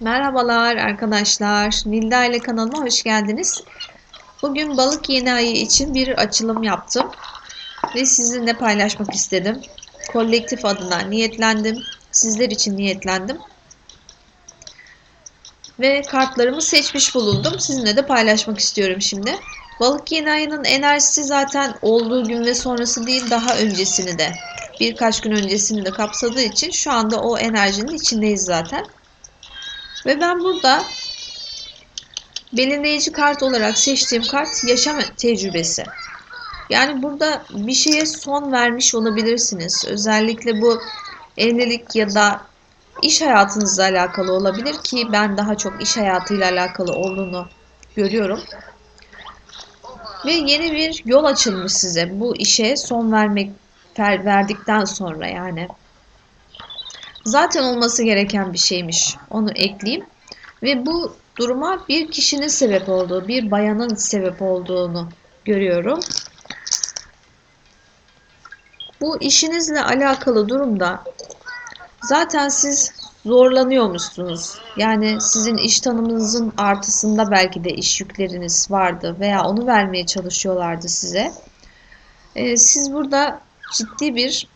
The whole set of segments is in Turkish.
Merhabalar arkadaşlar. Nilda ile kanalıma hoş geldiniz. Bugün balık yeni ayı için bir açılım yaptım. Ve sizinle paylaşmak istedim. Kolektif adına niyetlendim. Sizler için niyetlendim. Ve kartlarımı seçmiş bulundum. Sizinle de paylaşmak istiyorum şimdi. Balık yeni ayının enerjisi zaten olduğu gün ve sonrası değil daha öncesini de birkaç gün öncesini de kapsadığı için şu anda o enerjinin içindeyiz zaten. Ve ben burada belirleyici kart olarak seçtiğim kart yaşam tecrübesi. Yani burada bir şeye son vermiş olabilirsiniz. Özellikle bu evlilik ya da iş hayatınızla alakalı olabilir ki ben daha çok iş hayatıyla alakalı olduğunu görüyorum. Ve yeni bir yol açılmış size bu işe son vermek verdikten sonra yani. Zaten olması gereken bir şeymiş. Onu ekleyeyim. Ve bu duruma bir kişinin sebep olduğu, bir bayanın sebep olduğunu görüyorum. Bu işinizle alakalı durumda zaten siz zorlanıyormuşsunuz. Yani sizin iş tanımınızın artısında belki de iş yükleriniz vardı veya onu vermeye çalışıyorlardı size. Ee, siz burada ciddi bir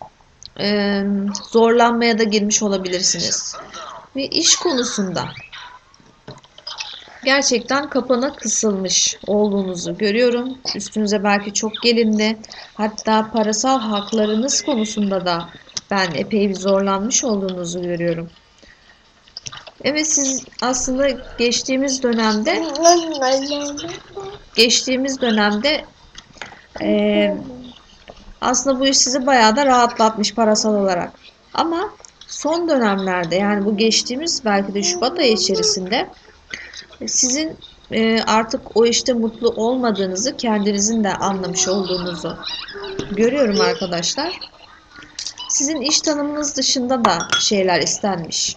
e, zorlanmaya da girmiş olabilirsiniz. Ve iş konusunda gerçekten kapana kısılmış olduğunuzu görüyorum. Üstünüze belki çok gelindi. Hatta parasal haklarınız konusunda da ben epey bir zorlanmış olduğunuzu görüyorum. Evet siz aslında geçtiğimiz dönemde geçtiğimiz dönemde e, aslında bu iş sizi bayağı da rahatlatmış parasal olarak. Ama son dönemlerde yani bu geçtiğimiz belki de Şubat ayı içerisinde sizin e, artık o işte mutlu olmadığınızı kendinizin de anlamış olduğunuzu görüyorum arkadaşlar. Sizin iş tanımınız dışında da şeyler istenmiş.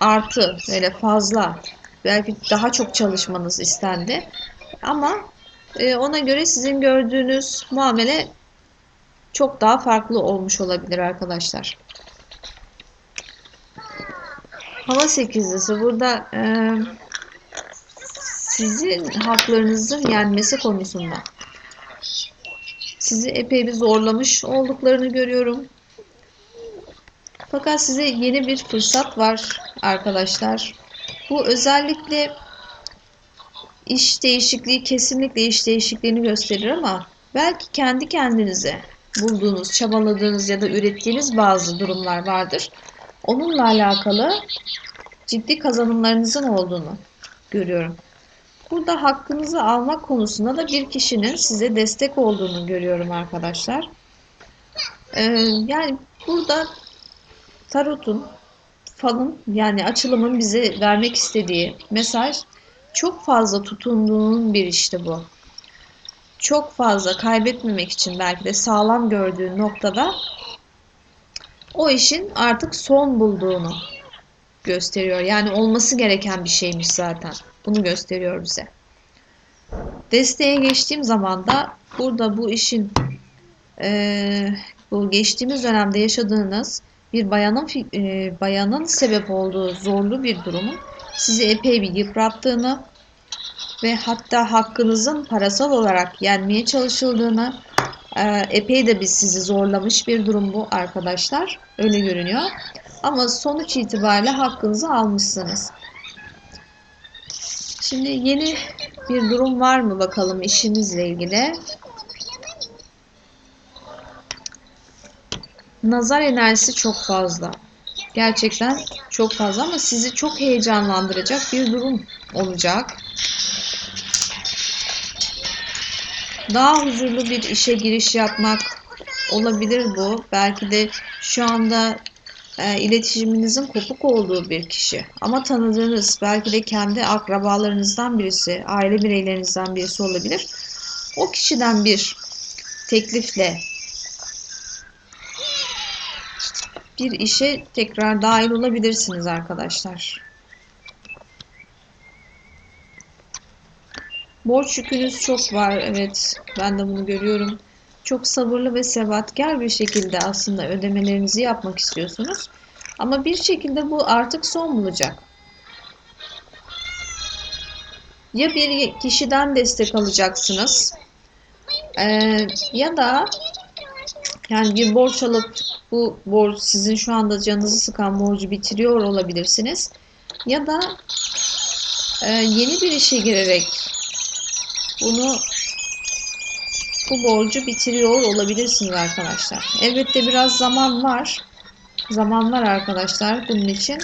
Artı böyle fazla belki daha çok çalışmanız istendi. Ama e, ona göre sizin gördüğünüz muamele çok daha farklı olmuş olabilir arkadaşlar. Hava sekizlisi burada e, sizin haklarınızın yenmesi konusunda sizi epey bir zorlamış olduklarını görüyorum. Fakat size yeni bir fırsat var arkadaşlar. Bu özellikle iş değişikliği kesinlikle iş değişikliğini gösterir ama belki kendi kendinize bulduğunuz, çabaladığınız ya da ürettiğiniz bazı durumlar vardır. Onunla alakalı ciddi kazanımlarınızın olduğunu görüyorum. Burada hakkınızı almak konusunda da bir kişinin size destek olduğunu görüyorum arkadaşlar. Ee, yani burada tarotun, falın yani açılımın bize vermek istediği mesaj çok fazla tutunduğun bir işte bu. Çok fazla kaybetmemek için belki de sağlam gördüğün noktada o işin artık son bulduğunu gösteriyor. Yani olması gereken bir şeymiş zaten. Bunu gösteriyor bize. Desteğe geçtiğim zaman da burada bu işin e, bu geçtiğimiz dönemde yaşadığınız bir bayanın e, bayanın sebep olduğu zorlu bir durumun sizi epey bir yıprattığını ve hatta hakkınızın parasal olarak yenmeye çalışıldığını e, epey de biz sizi zorlamış bir durum bu arkadaşlar. Öyle görünüyor. Ama sonuç itibariyle hakkınızı almışsınız. Şimdi yeni bir durum var mı bakalım işinizle ilgili. Nazar enerjisi çok fazla. Gerçekten çok fazla ama sizi çok heyecanlandıracak bir durum olacak. Daha huzurlu bir işe giriş yapmak olabilir bu. Belki de şu anda e, iletişiminizin kopuk olduğu bir kişi. Ama tanıdığınız belki de kendi akrabalarınızdan birisi, aile bireylerinizden birisi olabilir. O kişiden bir teklifle bir işe tekrar dahil olabilirsiniz arkadaşlar. Borç yükünüz çok var. Evet, ben de bunu görüyorum. Çok sabırlı ve sebatkar bir şekilde aslında ödemelerinizi yapmak istiyorsunuz. Ama bir şekilde bu artık son bulacak. ya bir kişiden destek alacaksınız ee, ya da yani bir borç alıp bu borç sizin şu anda canınızı sıkan borcu bitiriyor olabilirsiniz. Ya da e, yeni bir işe girerek bunu bu borcu bitiriyor olabilirsiniz arkadaşlar. Elbette biraz zaman var. Zaman var arkadaşlar bunun için.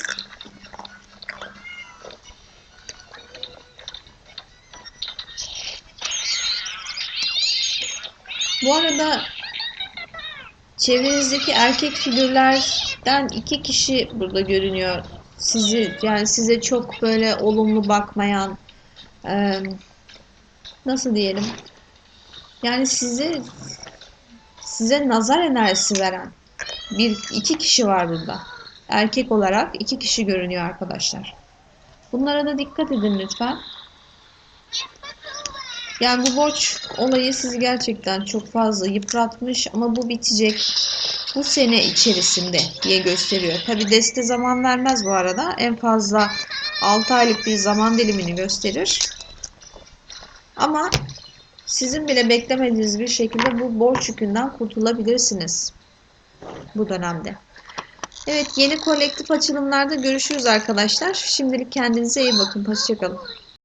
Bu arada çevrenizdeki erkek figürlerden iki kişi burada görünüyor. Sizi yani size çok böyle olumlu bakmayan nasıl diyelim? Yani size size nazar enerjisi veren bir iki kişi var burada. Erkek olarak iki kişi görünüyor arkadaşlar. Bunlara da dikkat edin lütfen. Yani bu borç olayı sizi gerçekten çok fazla yıpratmış ama bu bitecek bu sene içerisinde diye gösteriyor. Tabi deste zaman vermez bu arada. En fazla 6 aylık bir zaman dilimini gösterir. Ama sizin bile beklemediğiniz bir şekilde bu borç yükünden kurtulabilirsiniz bu dönemde. Evet yeni kolektif açılımlarda görüşürüz arkadaşlar. Şimdilik kendinize iyi bakın. Hoşçakalın.